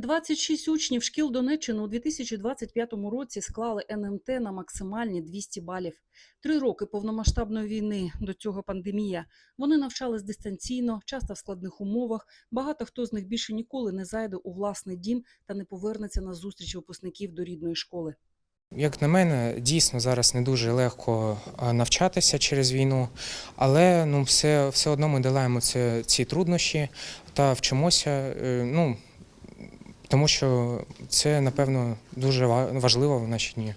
26 учнів шкіл Донеччини у 2025 році склали НМТ на максимальні 200 балів. Три роки повномасштабної війни, до цього пандемія. Вони навчались дистанційно, часто в складних умовах. Багато хто з них більше ніколи не зайде у власний дім та не повернеться на зустріч випускників до рідної школи. Як на мене, дійсно зараз не дуже легко навчатися через війну, але ну, все, все одно ми долаємо це, ці труднощі та вчимося. е, Ну, тому що це, напевно, дуже важливо в наші дні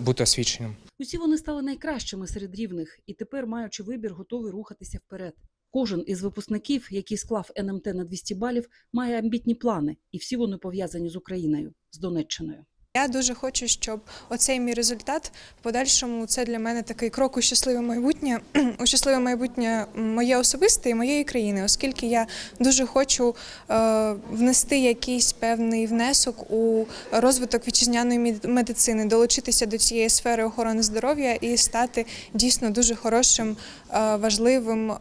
бути освіченим. Усі вони стали найкращими серед рівних і тепер, маючи вибір, готові рухатися вперед. Кожен із випускників, який склав НМТ на 200 балів, має амбітні плани, і всі вони пов'язані з Україною, з Донеччиною. Я дуже хочу, щоб оцей мій результат в подальшому це для мене такий крок у щасливе майбутнє, у щасливе майбутнє моє особисте і моєї країни, оскільки я дуже хочу е, внести якийсь певний внесок у розвиток вітчизняної медицини, долучитися до цієї сфери охорони здоров'я і стати дійсно дуже хорошим, е, важливим е,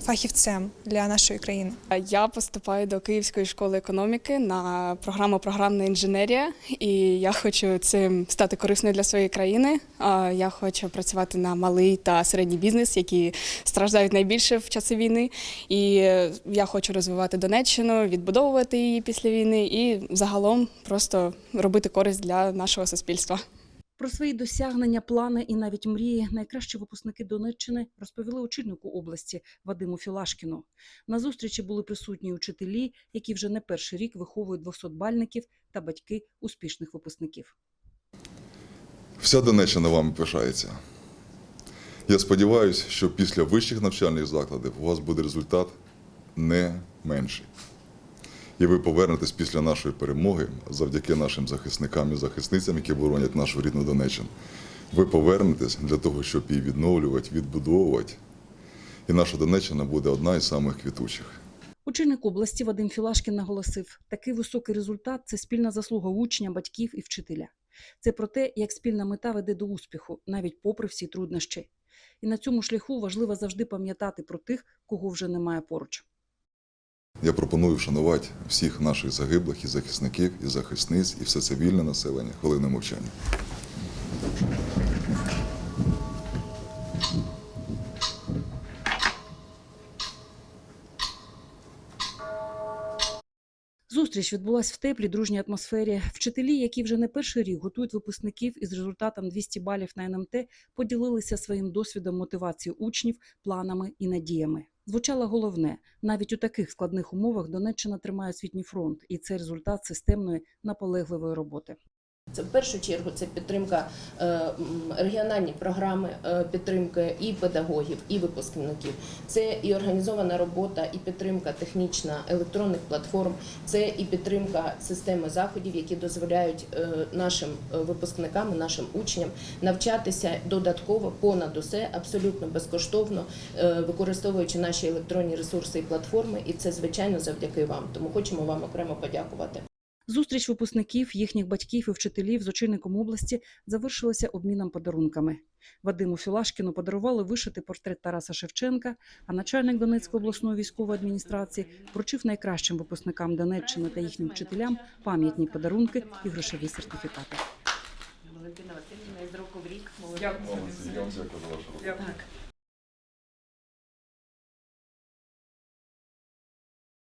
фахівцем для нашої країни. Я поступаю до Київської школи економіки на програму Програмна інженерія, і я хочу цим стати корисною для своєї країни. Я хочу працювати на малий та середній бізнес, які страждають найбільше в часи війни. І я хочу розвивати Донеччину, відбудовувати її після війни і загалом просто робити користь для нашого суспільства. Про свої досягнення, плани і навіть мрії найкращі випускники Донеччини розповіли очільнику області Вадиму Філашкіну. На зустрічі були присутні учителі, які вже не перший рік виховують 200-бальників та батьки успішних випускників. Вся Донеччина вами пишається. Я сподіваюся, що після вищих навчальних закладів у вас буде результат не менший. І ви повернетесь після нашої перемоги завдяки нашим захисникам і захисницям, які боронять нашу рідну Донеччину. Ви повернетесь для того, щоб її відновлювати, відбудовувати. І наша Донеччина буде одна із самих квітучих. Очільник області Вадим Філашкін наголосив, такий високий результат це спільна заслуга учня, батьків і вчителя. Це про те, як спільна мета веде до успіху, навіть попри всі труднощі. І на цьому шляху важливо завжди пам'ятати про тих, кого вже немає поруч. Я пропоную вшанувати всіх наших загиблих і захисників, і захисниць, і все цивільне населення хвилиною мовчання. Зустріч відбулась в теплій дружній атмосфері. Вчителі, які вже не перший рік готують випускників із результатом 200 балів на НМТ, поділилися своїм досвідом мотивації учнів, планами і надіями. Звучало головне: навіть у таких складних умовах Донеччина тримає освітній фронт, і це результат системної наполегливої роботи. Це в першу чергу це підтримка е, регіональні програми е, підтримки і педагогів, і випускників. Це і організована робота, і підтримка технічна електронних платформ. Це і підтримка системи заходів, які дозволяють е, нашим випускникам, нашим учням навчатися додатково понад усе абсолютно безкоштовно, використовуючи наші електронні ресурси і платформи. І це звичайно завдяки вам. Тому хочемо вам окремо подякувати. Зустріч випускників, їхніх батьків і вчителів з очільником області завершилася обміном подарунками. Вадиму Філашкіну подарували вишити портрет Тараса Шевченка, а начальник Донецької обласної військової адміністрації вручив найкращим випускникам Донеччини та їхнім вчителям пам'ятні подарунки і грошові сертифікати. Валентина Васильівна із року в рік. Дякую